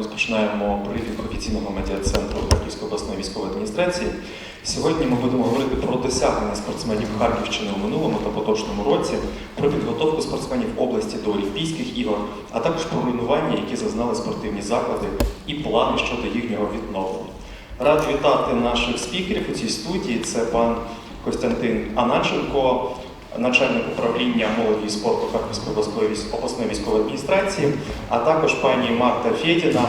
розпочинаємо брифінг офіційного медіа-центру Харківської обласної військової адміністрації. Сьогодні ми будемо говорити про досягнення спортсменів Харківщини у минулому та поточному році, про підготовку спортсменів області до Олімпійських ігор, а також про руйнування, які зазнали спортивні заклади, і плани щодо їхнього відновлення. Радий вітати наших спікерів у цій студії. Це пан Костянтин Аначенко, начальник управління молоді і спорту Харківської обласної обласної військової адміністрації, а також пані Марта Фєдіна,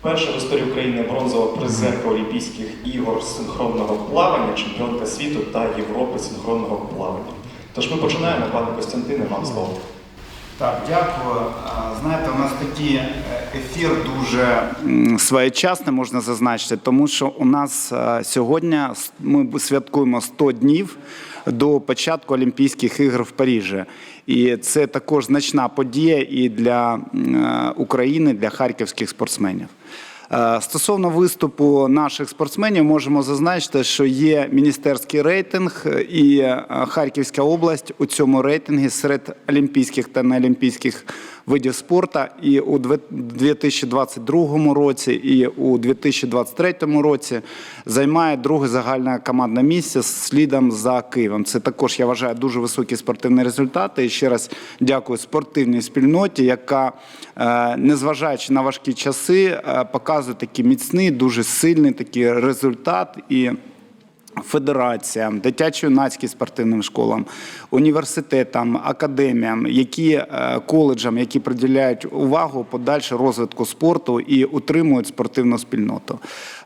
перша в історії України бронзова призерка Олімпійських ігор синхронного плавання, чемпіонка світу та Європи синхронного плавання. Тож ми починаємо, пане Костянтине, вам слово. Так, дякую. Знаєте, у нас такий е, ефір дуже своєчасний, можна зазначити, тому що у нас е, сьогодні ми святкуємо 100 днів до початку Олімпійських ігор в Парижі. І це також значна подія і для е, України, для харківських спортсменів. Е, Стосовно виступу наших спортсменів, можемо зазначити, що є міністерський рейтинг, е, і е, Харківська область у цьому рейтингі серед олімпійських та неолімпійських видів спорту і у две- 2022 році, і у 2023 році займає друге загальне командне місце слідом за Києвом. Це також я вважаю дуже високі спортивні результати. І ще раз дякую спортивній спільноті, яка, е, незважаючи на важкі часи, е, показує такий міцний, дуже сильний такий результат і. Федераціям, дитячо-юнацьким спортивним школам, університетам, академіям, які е, коледжам, які приділяють увагу подальше розвитку спорту і утримують спортивну спільноту.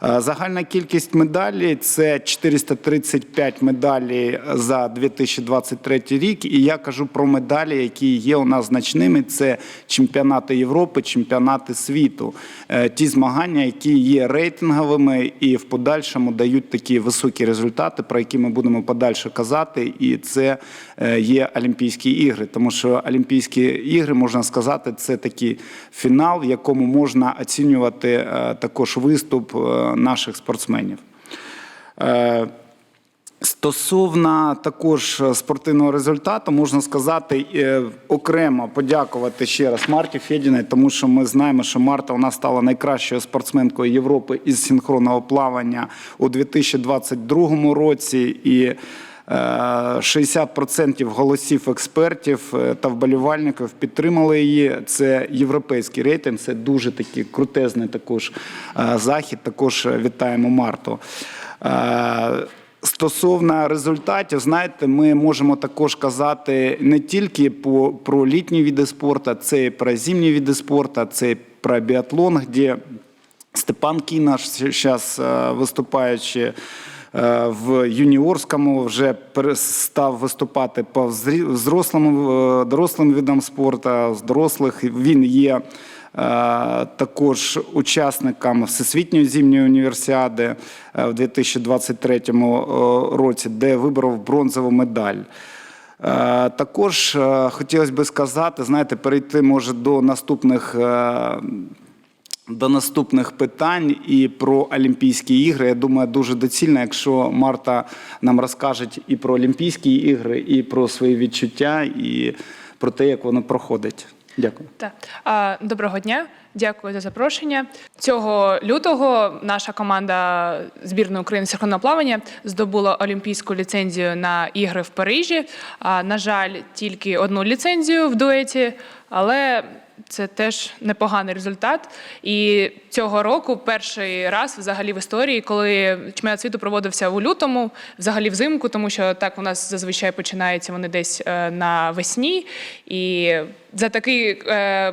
Е, Загальна кількість медалей це 435 медалей за 2023 рік. І я кажу про медалі, які є у нас значними. Це чемпіонати Європи, чемпіонати світу, Е, ті змагання, які є рейтинговими і в подальшому дають такі високі результати, про які ми будемо подальше казати. І це є Олімпійські ігри, тому що Олімпійські ігри можна сказати, це такий фінал, в якому можна оцінювати е, також виступ е, наших спортсменів. Е, Стосовно також спортивного результату, можна сказати е, окремо подякувати ще раз Марті Федіної, тому що ми знаємо, що Марта нас стала найкращою спортсменкою Європи із синхронного плавання у 2022 році. І е, 60% голосів експертів е, та вболівальників підтримали її. Це європейський рейтинг, це дуже такий крутезний також е, захід. Також вітаємо Марту. Е, Стосовно результатів, знаєте, ми можемо також казати не тільки по, про літні види спорту, це і про зимні види спорту, це і про біатлон, де Степан Кінаш зараз виступаючи е, в юніорському, вже перестав виступати по взрослим, е, дорослим видам спорту, з дорослих він є. Е, Також учасникам Всесвітньої зимньої універсіади е, в 2023 році, де виборов бронзову медаль. Е, Також е, хотілося би сказати, знаєте, перейти може до наступних. До наступних питань і про Олімпійські ігри. Я думаю, дуже доцільно, якщо Марта нам розкаже і про Олімпійські ігри, і про свої відчуття, і про те, як воно проходить. Дякую. Так. Доброго дня, дякую за запрошення. Цього лютого наша команда збірної України синхронного плавання здобула олімпійську ліцензію на ігри в Парижі. А, На жаль, тільки одну ліцензію в дуеті, але це теж непоганий результат. І цього року перший раз взагалі в історії, коли чемпіонат світу проводився у лютому, взагалі взимку, тому що так у нас зазвичай починаються вони десь е, навесні. І за такий е,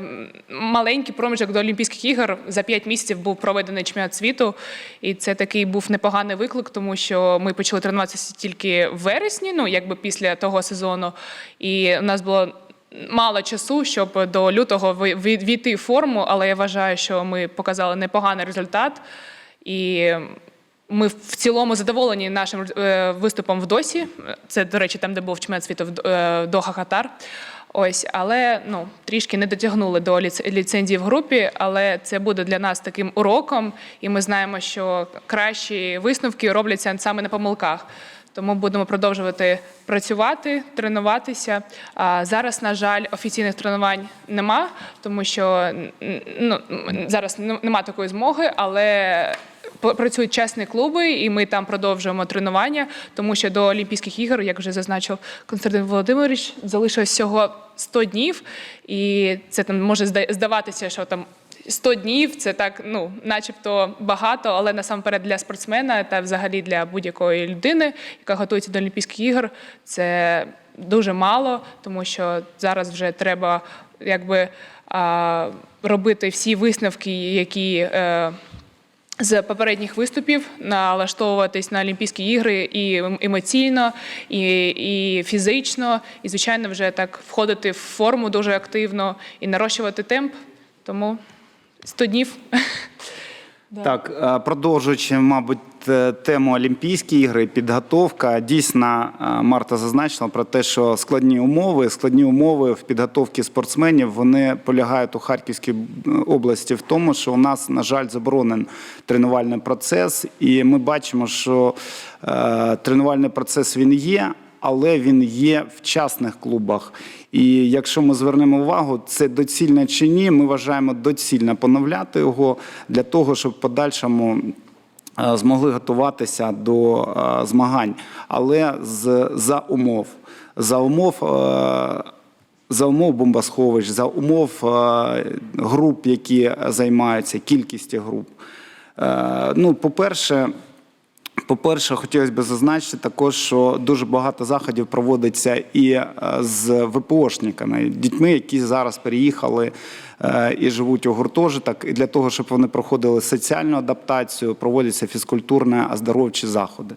маленький проміжок до Олімпійських ігор за 5 місяців був проведений чемпіонат світу. І це такий був непоганий виклик, тому що ми почали тренуватися тільки в вересні, ну якби після того сезону. І у нас було мало часу, щоб до лютого війти в форму, але я вважаю, що ми показали непоганий результат. І ми в цілому задоволені нашим е, виступом в досі. Це, до речі, там, де був чемпіонат світу е, Доха Катар. Ось, але ну трішки не дотягнули до ліцензії в групі, але це буде для нас таким уроком, і ми знаємо, що кращі висновки робляться саме на помилках. Тому будемо продовжувати працювати, тренуватися. А зараз, на жаль, офіційних тренувань нема, тому що ну, зараз нема такої змоги, але працюють чесні клуби, і ми там продовжуємо тренування, тому що до Олімпійських ігор, як вже зазначив Константин Володимирович, залишилось всього 100 днів, і це там може здаватися, що там 100 днів це так, ну, начебто багато, але насамперед для спортсмена та взагалі для будь-якої людини, яка готується до Олімпійських ігор, це дуже мало, тому що зараз вже треба якби робити всі висновки, які. Е, з попередніх виступів налаштовуватись на Олімпійські ігри і емоційно, і, і фізично, і звичайно, вже так входити в форму дуже активно і нарощувати темп. Тому 100 днів. Так, е, продовжуючи, мабуть, е, тему Олімпійські ігри, підготовка. Дійсно, е, Марта зазначила про те, що складні умови, складні умови в підготовці спортсменів вони полягають у Харківській області в тому, що у нас, на жаль, заборонений тренувальний процес, і ми бачимо, що тренувальний процес він є. Але він є в частних клубах. І якщо ми звернемо увагу, це доцільно чи ні, ми вважаємо доцільно поновляти його для того, щоб в подальшому е, змогли готуватися до е, змагань, але з, за умов. За умов. е, За умов бомбосховищ, за умов груп, які займаються, кількості груп. Ну, по-перше, по-перше, хотілося б зазначити також, що дуже багато заходів проводиться і е, з ВПОшниками, дітьми, які зараз переїхали е, і живуть у гуртожиток. І для того, щоб вони проходили соціальну адаптацію, проводяться фізкультурно-оздоровчі заходи.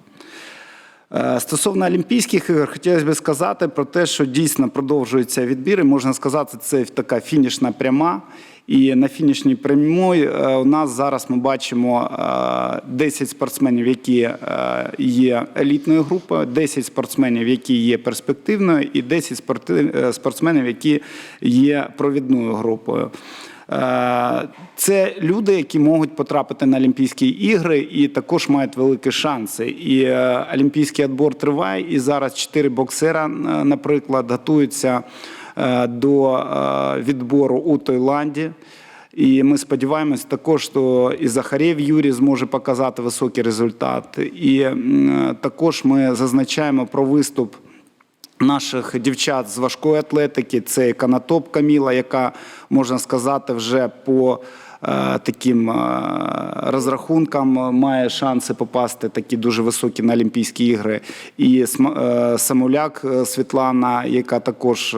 Е, Стосовно Олімпійських ігор, хотілося б сказати про те, що дійсно продовжуються відбіри. Можна сказати, це така фінішна пряма. І на фінішній прямій е, у нас зараз ми бачимо е, 10 спортсменів, які е, є елітною групою, 10 спортсменів, які є перспективною, і 10 е, спортсменів, які є провідною групою. Е, Це люди, які можуть потрапити на Олімпійські ігри і також мають великі шанси. І е, олімпійський відбор триває. І зараз чотири боксера, е, наприклад, готуються до відбору у Таїланді. І ми сподіваємось також, що і Захарєв Юрій зможе показати високий результат. І також ми зазначаємо про виступ наших дівчат з важкої атлетики. Це Канатоп Каміла, яка можна сказати, вже по е, таким е, розрахункам має шанси попасти такі дуже високі на Олімпійські ігри. І е, Самуляк Світлана, яка також.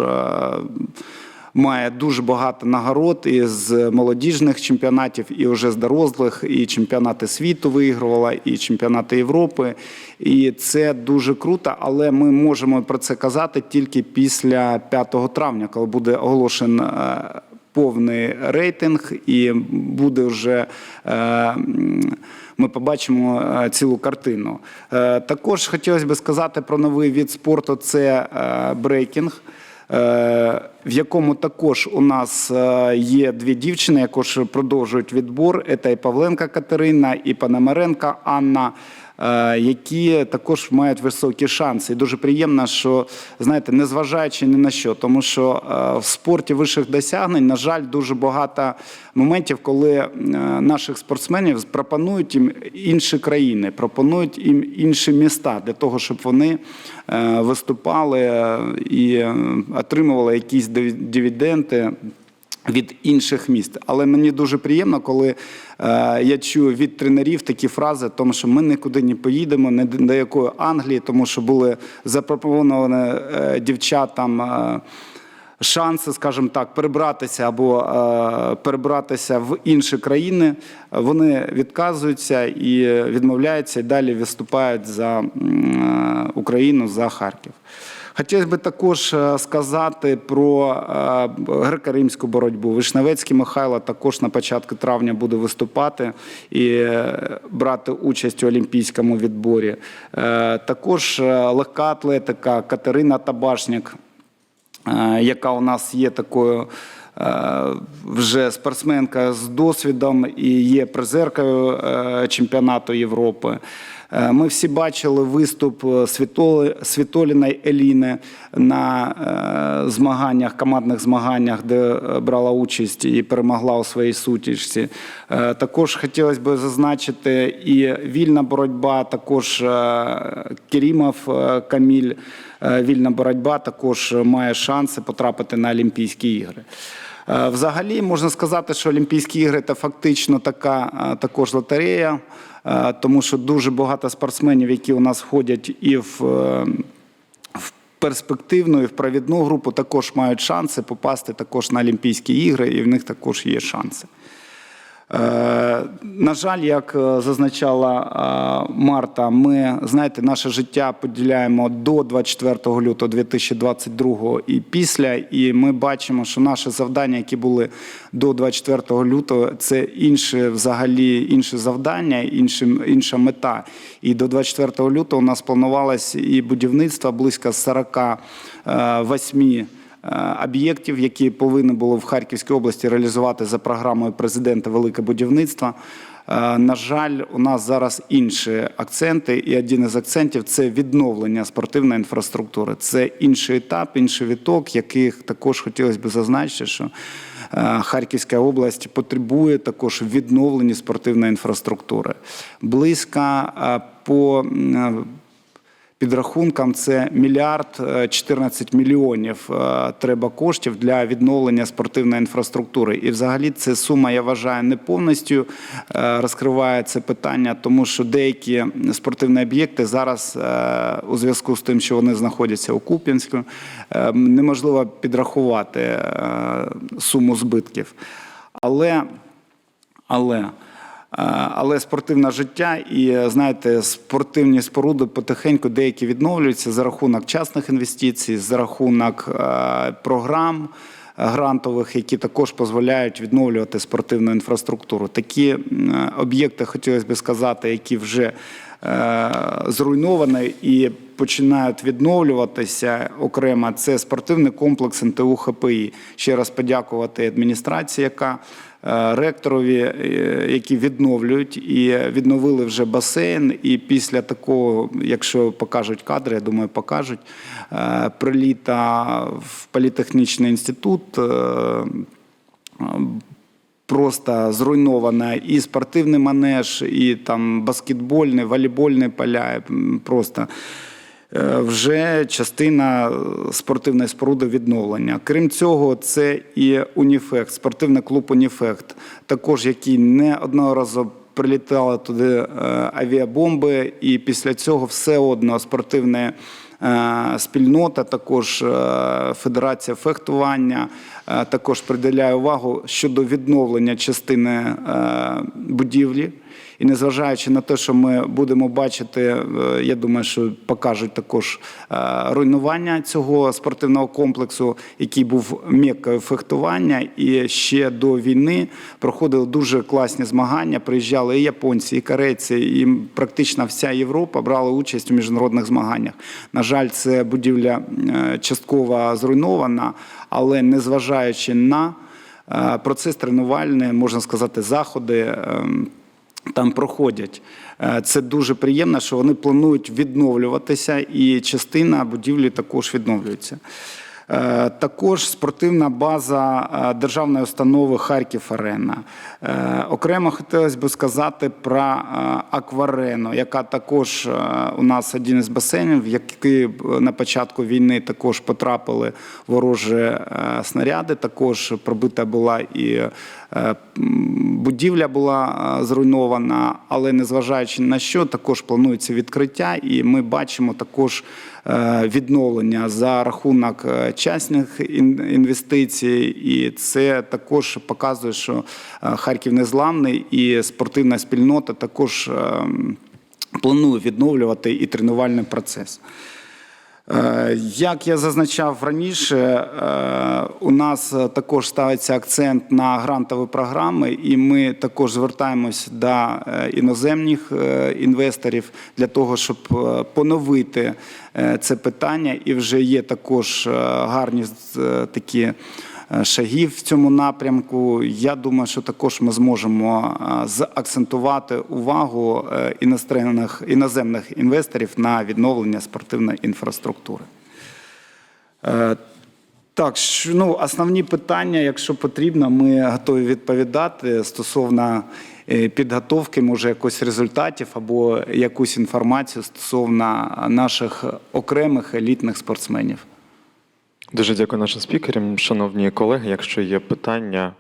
Має дуже багато нагород із молодіжних чемпіонатів, і вже з дорослих, і чемпіонати світу виігрувала, і чемпіонати Європи. І це дуже круто, але ми можемо про це казати тільки після 5 травня, коли буде оголошен е, повний рейтинг, і буде вже. е, Ми побачимо е, цілу картину. Також хотілося б сказати про новий від спорту: це брейкінг. Е, в якому також у нас е, є дві дівчини, якож продовжують відбор. Це і Павленка Катерина, і Пономаренка Анна, які також мають високі шанси. І дуже приємно, що знаєте, незважаючи ні на що, тому що е, в спорті вищих досягнень, на жаль, дуже багато моментів, коли е, наших спортсменів пропонують їм інші країни, пропонують їм інші міста для того, щоб вони е, виступали е, і е, отримували якісь диві- дивіденди від інших міст. Але мені дуже приємно, коли е, я чую від тренерів такі фрази, тому що ми нікуди не поїдемо, не до якої Англії, тому що були запропоновані е, дівчатам. Е, Шанси, скажімо так, перебратися або е, перебратися в інші країни, вони відказуються і відмовляються, і далі виступають за е, Україну, за Харків. Хотілося б також е, сказати про е, греко-римську боротьбу. Вишневецький Михайло також на початку травня буде виступати і е, брати участь у олімпійському відборі. Також легка атлетика Катерина Табашняк, яка у нас є такою. Вже спортсменка з досвідом і є призеркою чемпіонату Європи. Е, Ми всі бачили виступ е, Світоліної Еліни на е, змаганнях, командних змаганнях, де брала участь і перемогла у своїй сутичці. Е, Також хотілося б зазначити і вільна боротьба, також Керімов Каміль, вільна боротьба також має шанси потрапити на Олімпійські ігри. Е, Взагалі можна сказати, що Олімпійські ігри це фактично така е, також лотерея, е, тому що дуже багато спортсменів, які у нас входять і в, перспективну, і в провідну групу, також мають шанси попасти також на Олімпійські ігри, і в них також є шанси. Е, На жаль, як е, зазначала е, Марта, ми знаєте, наше життя поділяємо до 24 лютого 2022 і після. І ми бачимо, що наші завдання, які були до 24 лютого, це інше взагалі інше завдання, інше, інша мета. І до 24 лютого у нас планувалось і будівництво близько 48 е, об'єктів, які повинні були в Харківській області реалізувати за програмою президента Велике будівництво. Е, На жаль, у нас зараз інші акценти, і один із акцентів це відновлення спортивної інфраструктури. Це інший етап, інший віток, яких також хотілося б зазначити, що е, Харківська область потребує також відновлення спортивної інфраструктури. Близько е, по підрахункам це мільярд е, 14 мільйонів е, треба коштів для відновлення спортивної інфраструктури. І взагалі це сума, я вважаю, не повністю е, розкриває це питання, тому що деякі спортивні об'єкти зараз е, у зв'язку з тим, що вони знаходяться у Куп'янську, е, неможливо підрахувати е, суму збитків. Але але, е, але спортивне життя і е, знаєте, спортивні споруди потихеньку деякі відновлюються за рахунок частних інвестицій, за рахунок е, програм е, грантових, які також дозволяють відновлювати спортивну інфраструктуру. Такі е, об'єкти, хотілося б сказати, які вже е, зруйновані і починають відновлюватися окремо. Це спортивний комплекс НТУ ХПІ. Ще раз подякувати адміністрації, яка е, ректорові, е, які відновлюють і відновили вже басейн. І після такого, якщо покажуть кадри, я думаю, покажуть приліта в політехнічний інститут. Просто зруйнована і спортивний манеж, і там баскетбольний, волейбольні поля. Просто е, вже частина е, спортивної споруди відновлення. Крім цього, це і Уніфект, спортивний клуб Уніфект, також який неодноразово прилітали туди е, авіабомби, і після цього все одно спортивне. Е, Спільнота, також е, Федерація фехтування, е, також приділяє увагу щодо відновлення частини будівлі. І незважаючи на те, що ми будемо бачити, е, я думаю, що покажуть також е, руйнування цього спортивного комплексу, який був меккою фехтування, і ще до війни проходили дуже класні змагання. Приїжджали і японці, і корейці, і практично вся Європа брала участь у міжнародних змаганнях. На жаль, це будівля е, частково зруйнована, але незважаючи на процес тренувальний, можна сказати, заходи. Там проходять. Е, Це дуже приємно, що вони планують відновлюватися, і частина будівлі також відновлюється. Е, Також спортивна база е, державної установи Харків Арена. Е, Окремо хотілося б сказати про Акварену, яка також у нас один із басейнів, який на початку війни також потрапили ворожі снаряди. Також пробита була і будівля була зруйнована, але незважаючи на що, також планується відкриття, і ми бачимо також відновлення за рахунок е, частних інвестицій, і це також показує, що е, Харків незламний і спортивна спільнота також ем, планує відновлювати і тренувальний процес. Е, Як я зазначав раніше, е, у нас також ставиться акцент на грантові програми, і ми також звертаємось до е, іноземних інвесторів для того, щоб поновити це питання. І вже є також гарні такі шагів в цьому напрямку. Я думаю, що також ми зможемо е, заакцентувати увагу е, іноземних, іноземних інвесторів на відновлення спортивної інфраструктури. Е, Так, ну, основні питання, якщо потрібно, ми готові відповідати стосовно е, підготовки, може, якось результатів або якусь інформацію стосовно наших окремих елітних спортсменів. Дуже дякую нашим спікерам. Шановні колеги, якщо є питання,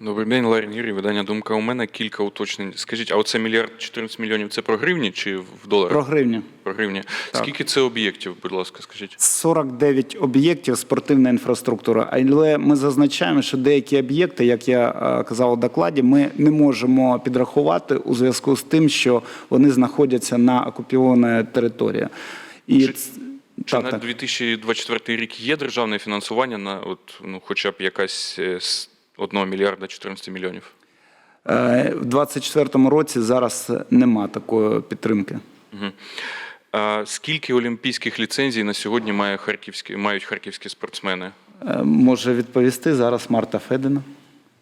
Добрий день, Ларін Юрій, видання Думка. У мене кілька уточнень. Скажіть, а оце мільярд 14 мільйонів це про гривні чи в доларах? Про гривню. Про гривні. Скільки це об'єктів, будь ласка, скажіть? 49 об'єктів спортивна інфраструктура. Але ми зазначаємо, що деякі об'єкти, як я е, казав у докладі, ми не можемо підрахувати у зв'язку з тим, що вони знаходяться на окупованій території. І Чи- Чи так, на так. 2024 рік є державне фінансування на от, ну, хоча б якась е, з 1 мільярда 14 мільйонів? Е, В 24-му році зараз нема такої підтримки. Угу. А скільки олімпійських ліцензій на сьогодні має харківські, мають харківські спортсмени? Е, Може відповісти зараз Марта Федина.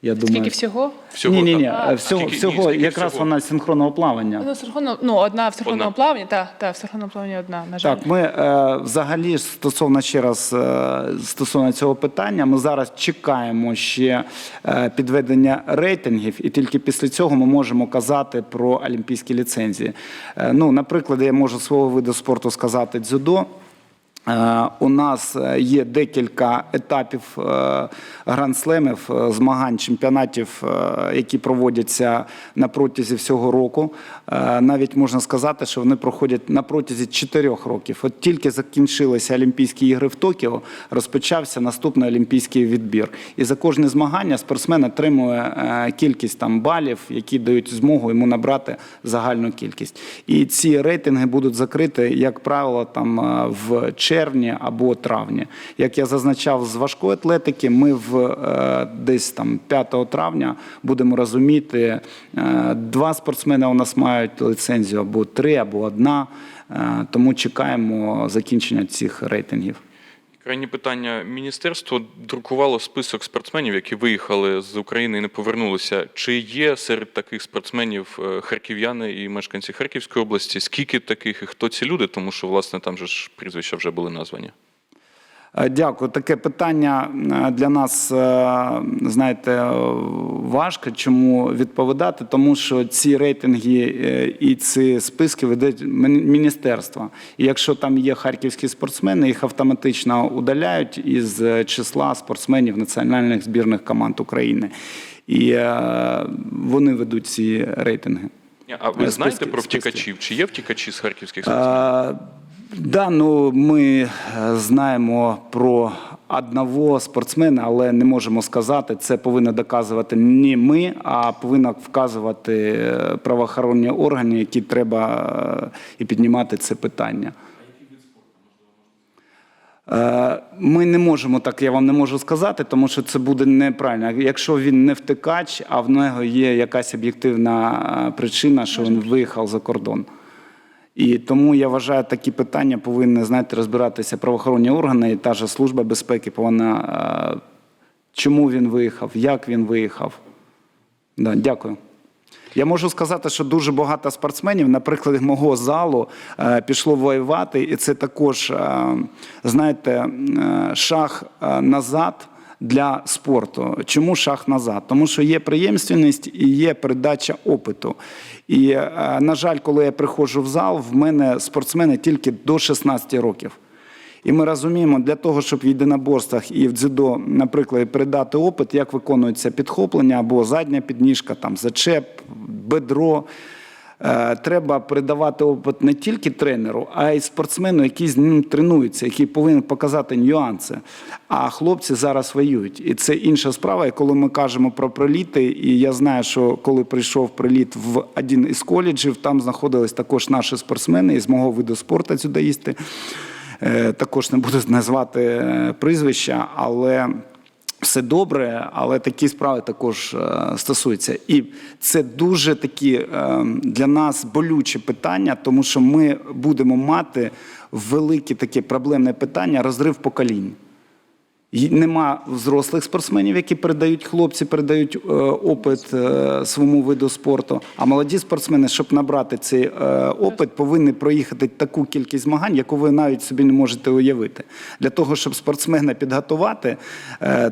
Я думаю, Скільки всього? Всього, ні, ні, ні, так? всього, Скільки- ні, всього скільки якраз всього? вона синхронного плавання. Ну, синхронно, ну, одна в синхронному Одна. плаванні, так, так, в синхронному плаванні одна, на жаль. Так, ми е, взагалі ж стосовно ще раз е, стосовно цього питання, ми зараз чекаємо ще е, підведення рейтингів, і тільки після цього ми можемо казати про олімпійські ліцензії. Е, ну, наприклад, я можу свого виду спорту сказати дзюдо. Е, У нас е, є декілька етапів е, гранд-слемів, змагань, чемпіонатів, які проводяться на протязі всього року. Е, Навіть можна сказати, що вони проходять на протязі чотирьох років. От тільки закінчилися Олімпійські ігри в Токіо, розпочався наступний олімпійський відбір. І за кожне змагання спортсмен отримує е, кількість там балів, які дають змогу йому набрати загальну кількість. І ці рейтинги будуть закриті, як правило, там е, в червні або травні. Як я зазначав з важкої атлетики, ми в десь там 5 травня будемо розуміти, два спортсмени у нас мають ліцензію або три, або одна. Е, Тому чекаємо закінчення цих рейтингів. Крайнє питання. Міністерство друкувало список спортсменів, які виїхали з України і не повернулися. Чи є серед таких спортсменів е, харків'яни і мешканці Харківської області? Скільки таких і хто ці люди? Тому що, власне, там же ж прізвища вже були названі. Е, Дякую. Таке питання е, для нас, е, знаєте, важко. Чому відповідати? Тому що ці рейтинги і ці списки веде мін- міністерство. І якщо там є харківські спортсмени, їх автоматично удаляють із числа спортсменів національних збірних команд України. І вони ведуть ці рейтинги. А ви Е, знаєте списки- про списки. втікачів? Чи є втікачі з харківських спортсменів? Да, ну ми е, знаємо про одного спортсмена, але не можемо сказати, це повинно доказувати не ми, а повинно вказувати е, правоохоронні органи, які треба е, і піднімати це питання. Ми не можемо так, я вам не можу сказати, тому що це буде неправильно. Якщо він не втикач, а в нього є якась об'єктивна причина, що він виїхав за кордон. І тому я вважаю, такі питання повинні знаєте, розбиратися правоохоронні органи, і та ж служба безпеки повинна, е, чому він виїхав, як він виїхав. Да, дякую. Я можу сказати, що дуже багато спортсменів, наприклад, мого залу е, пішло воювати, і це також, е, знаєте, шаг назад для спорту. Чому шаг назад? Тому що є преємственність і є передача опиту. І, е, на жаль, коли я приходжу в зал, в мене спортсмени тільки до 16 років. І ми розуміємо, для того, щоб в єдиноборствах і в дзюдо, наприклад, передати опит, як виконується підхоплення або задня підніжка, там зачеп, бедро. Е, Треба передавати опит не тільки тренеру, а й спортсмену, який з ним тренується, який повинен показати нюанси. А хлопці зараз воюють. І це інша справа. І коли ми кажемо про приліти, і я знаю, що коли прийшов приліт в один із коледжів, там знаходились також наші спортсмени із мого виду спорту дзюдоїсти. Е, Також не буду назвати е, прізвища, але все добре, але такі справи також е, стосуються. І це дуже такі е, для нас болючі питання, тому що ми будемо мати велике таке проблемне питання розрив поколінь. Нема взрослих спортсменів, які передають хлопці, передають е, опит е, своєму виду спорту. А молоді спортсмени, щоб набрати цей е, опит, повинні проїхати таку кількість змагань, яку ви навіть собі не можете уявити. Для того, щоб спортсмена підготувати,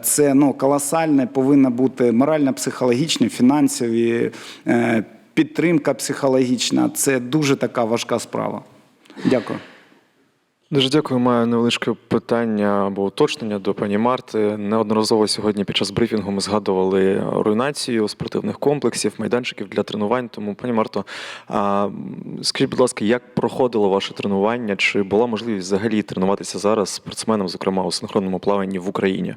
це ну, колосальне повинна бути морально-психологічні, фінансові, е, підтримка психологічна. Це дуже така важка справа. Дякую. Дуже дякую. Маю невеличке питання або уточнення до пані Марти. Неодноразово сьогодні під час брифінгу ми згадували руйнацію спортивних комплексів, майданчиків для тренувань. Тому, пані Марто, а, скажіть, будь ласка, як проходило ваше тренування? Чи була можливість взагалі тренуватися зараз спортсменам, зокрема у синхронному плаванні в Україні?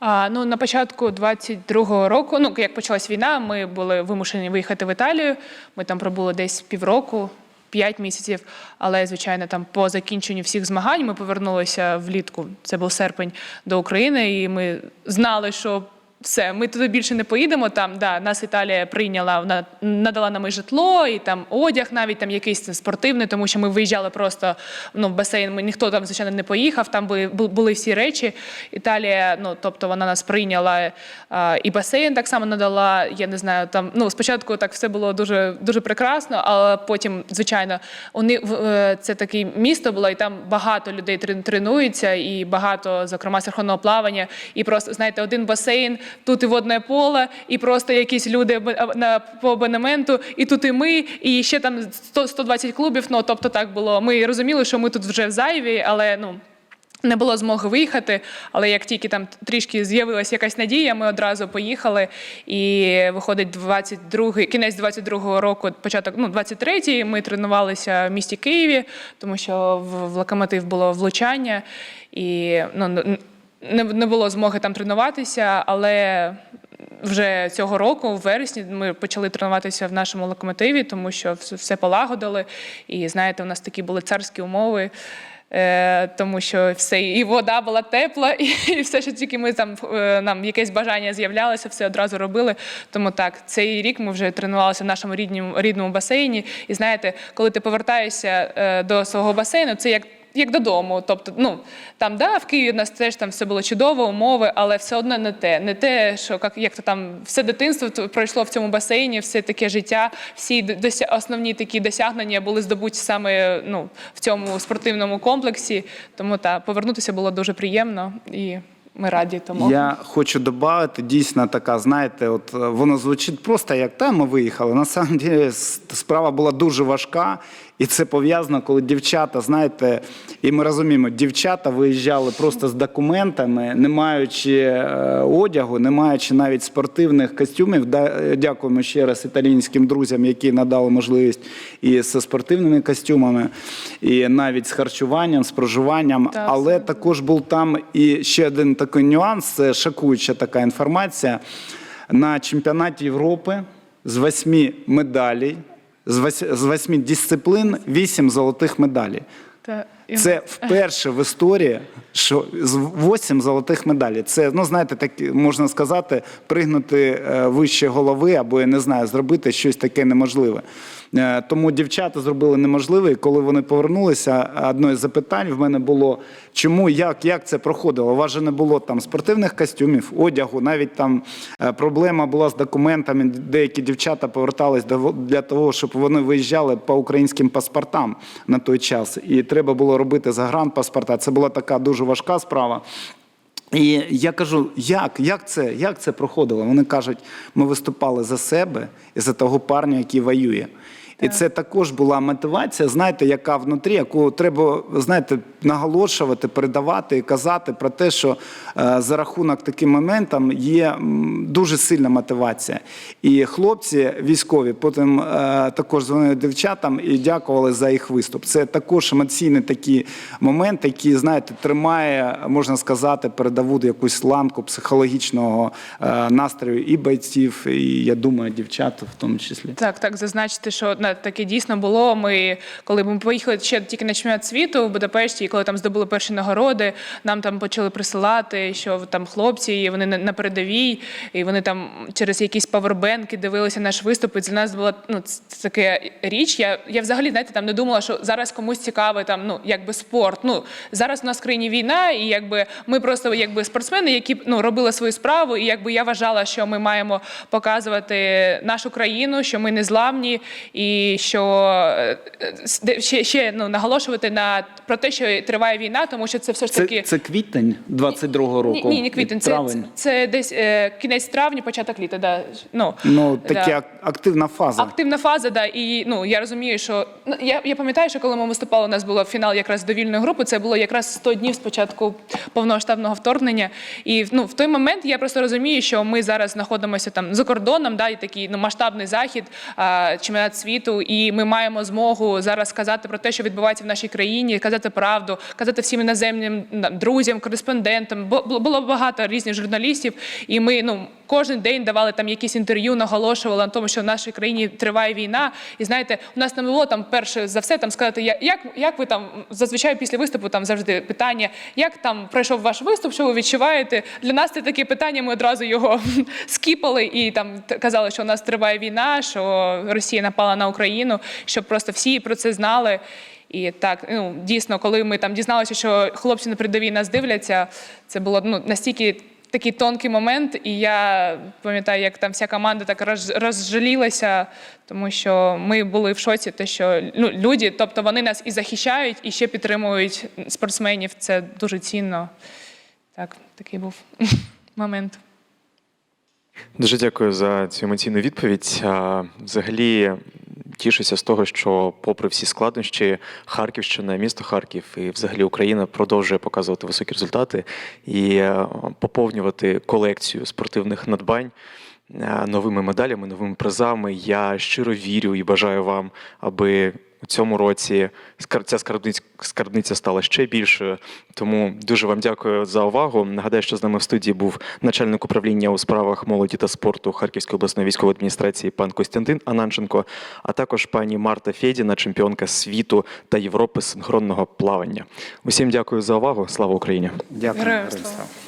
А, ну, на початку 22-го року, ну як почалась війна, ми були вимушені виїхати в Італію. Ми там пробули десь півроку, п'ять місяців. Але, звичайно, там по закінченню всіх змагань ми повернулися влітку. Це був серпень до України, і ми знали, що. Все, ми туди більше не поїдемо. Там да, нас Італія прийняла, вона надала нам і житло, і там одяг, навіть там якийсь спортивний, тому що ми виїжджали просто ну, в басейн. Ми ніхто там звичайно не поїхав. Там були, були всі речі. Італія, ну тобто вона нас прийняла а, і басейн так само надала. Я не знаю, там ну спочатку так все було дуже дуже прекрасно, але потім, звичайно, вони в- е, це таке місто було, і там багато людей трен- тренуються, і багато, зокрема, синхронного плавання. І просто знаєте, один басейн, тут і водне поле, і просто якісь люди по абонементу, і тут і ми, і ще там 100, 120 клубів. Ну тобто так було. Ми розуміли, що ми тут вже в зайві, але ну. Не було змоги виїхати, але як тільки там трішки з'явилася якась надія, ми одразу поїхали. І виходить 22 кінець 22-го року, початок ну 23-й, Ми тренувалися в місті Києві, тому що в, локомотив було влучання, і ну не, не було змоги там тренуватися, але. Вже цього року, в вересні, ми почали тренуватися в нашому локомотиві, тому що все полагодили. І знаєте, у нас такі були царські умови. Е, тому що все і вода була тепла, і, і все, що тільки ми там е, нам якесь бажання з'являлося, все одразу робили. Тому так, цей рік ми вже тренувалися в нашому рідному, рідному басейні. І знаєте, коли ти повертаєшся е, до свого басейну, це як. Як додому, тобто, ну там да, в Києві у нас теж там все було чудово, умови, але все одно не те, не те, що як, як то там все дитинство пройшло в цьому басейні, все таке життя, всі дося, основні такі досягнення були здобуті саме ну в цьому спортивному комплексі. Тому та повернутися було дуже приємно і ми раді тому. Я хочу додати, дійсно така, знаєте, от е, воно звучить просто як там ми виїхали. На самом деле справа була дуже важка, і це пов'язано, коли дівчата, знаєте, і ми розуміємо, дівчата виїжджали просто з документами, не маючи е, одягу, не маючи навіть спортивних костюмів. Дякуємо ще раз італійським друзям, які надали можливість і зі спортивними костюмами, і навіть з харчуванням, з проживанням. Так, Але також був там і ще один такий нюанс, це шокуюча така інформація. На чемпіонаті Європи з восьми медалей, з восьми дисциплін, вісім золотих медалей. Це вперше в історії, що з 8 золотих медалей. Це, ну знаєте, так можна сказати, пригнути е, вище голови або я не знаю, зробити щось таке неможливе. Е, Тому дівчата зробили неможливе. І коли вони повернулися, одне з запитань в мене було: чому, як, як це проходило? У вас же не було там спортивних костюмів, одягу, навіть там е, проблема була з документами. Деякі дівчата повертались для того, щоб вони виїжджали по українським паспортам на той час. І треба було робити загранпаспорта. Це була така дуже важка справа. І я кажу, як, як це, як це проходило? Вони кажуть, ми виступали за себе і за того парня, який воює. І це також була мотивація, знаєте, яка внутрі, яку треба знаєте, наголошувати, передавати і казати про те, що е, за рахунок таким моментам є дуже сильна мотивація. І хлопці військові потім е, також дзвонили дівчатам і дякували за їх виступ. Це також емоційний такий момент, який, знаєте, тримає, можна сказати, передову якусь ланку психологічного е, настрою і бойців, і я думаю, дівчат в тому числі. Так, так, зазначити, що на таке дійсно було. Ми коли ми поїхали ще тільки на чемпіонат світу в Будапешті, і коли там здобули перші нагороди, нам там почали присилати, що там хлопці, і вони на, передовій, і вони там через якісь павербенки дивилися наш виступ. І для нас була ну це таке річ. Я, я взагалі знаєте, там не думала, що зараз комусь цікавий там, ну якби спорт. Ну зараз у нас в країні війна, і якби ми просто якби спортсмени, які ну робили свою справу, і якби я вважала, що ми маємо показувати нашу країну, що ми не зламні, і що е, де- ще, ще ну наголошувати на про те, що триває війна, тому що це все ж таки Це, це квітень 22-го року. ні, ні, не квітень, це, це, це десь е, кінець травня, початок літа. Да. Ну, Ну, да. активна фаза. Активна фаза, да, і ну я розумію, що ну я, я пам'ятаю, що коли ми виступали, у нас було фінал якраз довільної групи. Це було якраз 100 днів з початку повномасштабного вторгнення. І ну в той момент я просто розумію, що ми зараз знаходимося там за кордоном, да, і такий ну масштабний захід, а, чемпіонат світу, і ми маємо змогу зараз сказати про те, що відбувається в нашій країні, казати правду, казати всім іноземним друзям, кореспондентам. Було багато різних журналістів, і ми ну кожен день давали там якісь інтерв'ю, наголошували на тому, що в нашій країні триває війна. І знаєте, у нас не було там перше за все там сказати, як, як ви там зазвичай після виступу там завжди питання, як там пройшов ваш виступ, що ви відчуваєте? Для нас це таке питання. Ми одразу його скіпали і там казали, що у нас триває війна, що Росія напала на Україну, щоб просто всі про це знали. І так, ну дійсно, коли ми там дізналися, що хлопці на передовій нас дивляться, це було ну настільки такий тонкий момент, і я пам'ятаю, як там вся команда так роз, розжалілася, тому що ми були в шоці, те, що ну, люди, тобто вони нас і захищають, і ще підтримують спортсменів. Це дуже цінно. Так, такий був момент. Дуже дякую за цю емоційну відповідь. Взагалі тішуся з того, що, попри всі складнощі, Харківщина, місто Харків і взагалі Україна продовжує показувати високі результати і е, поповнювати колекцію спортивних надбань. Е, Новими медалями, новими призами. Я щиро вірю і бажаю вам, аби у цьому році ця скарбниця, скарбниця стала ще більшою. Тому дуже вам дякую за увагу. Нагадаю, що з нами в студії був начальник управління у справах молоді та спорту Харківської обласної військової адміністрації пан Костянтин Ананченко, а також пані Марта Федіна, чемпіонка світу та Європи синхронного плавання. Усім дякую за увагу. Слава Україні! Дякую, Героям слава.